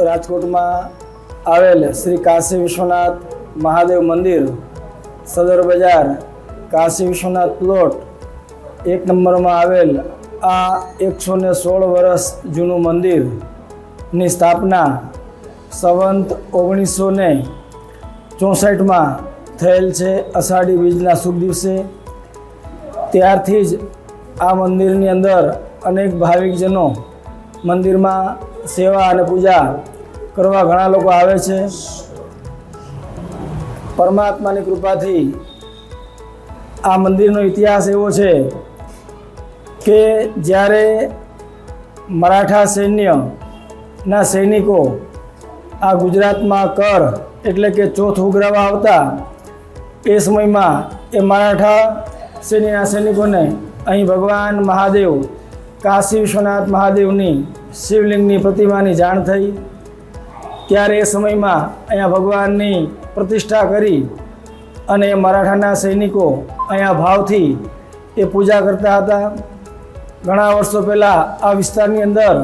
રાજકોટમાં આવેલ શ્રી કાશી વિશ્વનાથ મહાદેવ મંદિર, સદર બજાર, કાશી વિશ્વનાથ પ્લોટ, એક નંબરમાં આવેલ આ એકસો ને સોળ વર્ષ જૂનું મંદિરની સ્થાપના સંવંત ઓગણીસો ને ચોસઠમાં થયેલ છે અષાઢી બીજના શુભ દિવસે. ત્યારથી જ આ મંદિરની અંદર અનેક ભાવિકજનો મંદિરમાં સેવા અને પૂજા કરવા ઘણા લોકો આવે છે. પરમાત્માની કૃપાથી આ મંદિરનો ઇતિહાસ એવો છે કે જ્યારે મરાઠા સૈન્યના સૈનિકો આ ગુજરાતમાં કર એટલે કે ચોથ ઉઘરાવા આવતા, એ સમયમાં એ મરાઠા સૈન્યના સૈનિકોને અહીં ભગવાન મહાદેવ, કાશી વિશ્વનાથ મહાદેવની શિવલિંગની પ્રતિમાની જાણ થઈ. ત્યારે એ સમયમાં અહીંયા ભગવાનની પ્રતિષ્ઠા કરી અને મરાઠાના સૈનિકો અહીંયા ભાવથી એ પૂજા કરતા હતા. ઘણા વર્ષો પહેલાં આ વિસ્તારની અંદર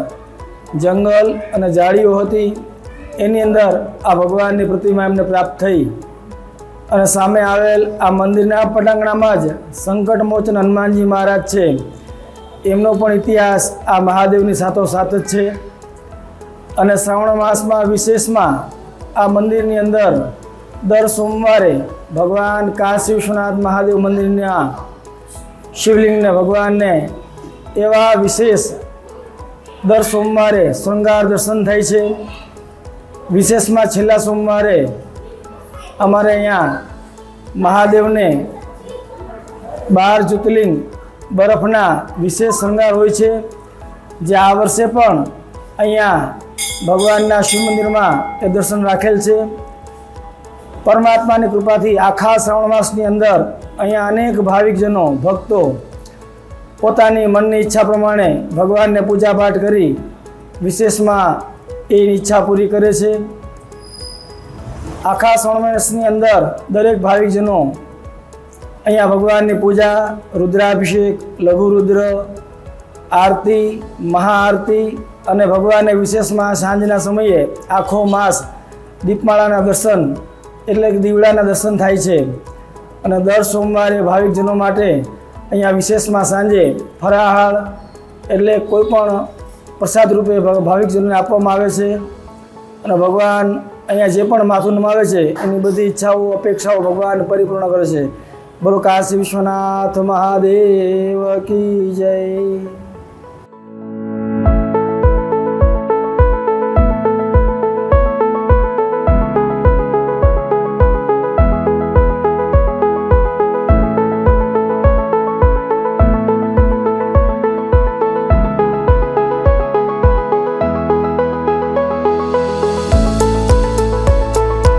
જંગલ અને જાળીઓ હતી. એની અંદર આ ભગવાનની પ્રતિમા એમને પ્રાપ્ત થઈ અને સામે આવેલ આ મંદિરના પટાંગણામાં જ સંકટમોચન હનુમાનજી મહારાજ છે. એમનો પણ ઇતિહાસ આ મહાદેવની સાથોસાથ જ છે. અને શ્રાવણ માસમાં વિશેષમાં આ મંદિરની અંદર દર સોમવારે ભગવાન કાશી વિશ્વનાથ મહાદેવ મંદિરના શિવલિંગને ભગવાનને એવા વિશેષ દર સોમવારે શૃંગાર દર્શન થાય છે વિશેષમાં છેલ્લા સોમવારે અમારે અહીંયા મહાદેવને બાર જ્યોતિર્લિંગ બરફના વિશેષ શૃંગાર હોય છે જે આ વર્ષે પણ અહીંયા ભગવાનના શિવ મંદિરમાં એ દર્શન રાખેલ છે પરમાત્માની કૃપાથી આખા શ્રાવણ માસની અંદર અહીંયા અનેક ભાવિકજનો, ભક્તો પોતાની મનની ઈચ્છા પ્રમાણે ભગવાનને પૂજાપાઠ કરી વિશેષમાં એ ઈચ્છા પૂરી કરે છે. આખા શ્રાવણ માસની અંદર દરેક ભાવિકજનો અહીંયા ભગવાનની પૂજા, રુદ્રાભિષેક, લઘુરુદ્ર, આરતી, મહાઆરતી અને ભગવાનને વિશેષમાં સાંજના સમયે આખો માસ દીપમાળાના દર્શન એટલે કે દીવડાના દર્શન થાય છે. અને દર સોમવારે ભાવિકજનો માટે અહીંયા વિશેષમાં સાંજે ફરાહાળ એટલે કોઈ પણ પ્રસાદ રૂપે ભાવિકજનોને આપવામાં આવે છે. અને ભગવાન અહીંયા જે પણ માથું નમાવે છે, એની બધી ઈચ્છાઓ, અપેક્ષાઓ ભગવાન પરિપૂર્ણ કરે છે. બોલો, કાશી વિશ્વનાથ મહાદેવ કી જય.